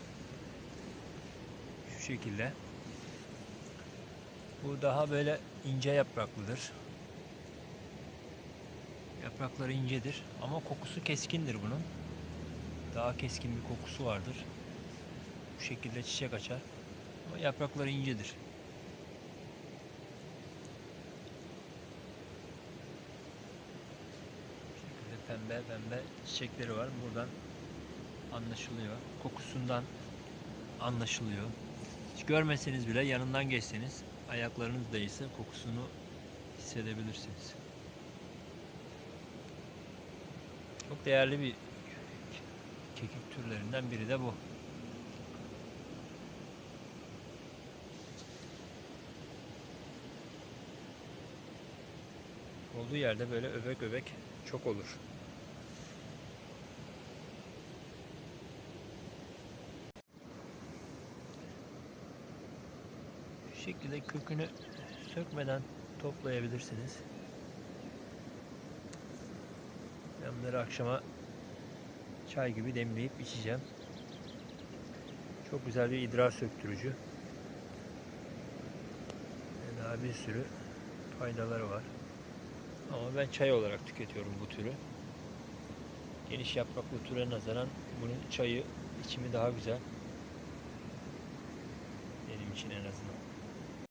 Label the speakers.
Speaker 1: var. Şu şekilde. Bu daha böyle ince yapraklıdır. Yaprakları incedir ama kokusu keskindir bunun. Daha keskin bir kokusu vardır. Bu şekilde çiçek açar. Ama yaprakları incedir. Bu şekilde pembe pembe çiçekleri var. Buradan anlaşılıyor. Kokusundan anlaşılıyor. Hiç görmeseniz bile yanından geçseniz ayaklarınız değse kokusunu hissedebilirsiniz. Çok değerli bir kekik türlerinden biri de bu. Olduğu yerde böyle öbek öbek çok olur. Şekilde kökünü sökmeden toplayabilirsiniz. Ben bunları akşama çay gibi demleyip içeceğim. Çok güzel bir idrar söktürücü. Daha bir sürü faydaları var. Ama ben çay olarak tüketiyorum bu türü. Geniş yapraklı türe nazaran bunun çayı içimi daha güzel. Benim için en azından.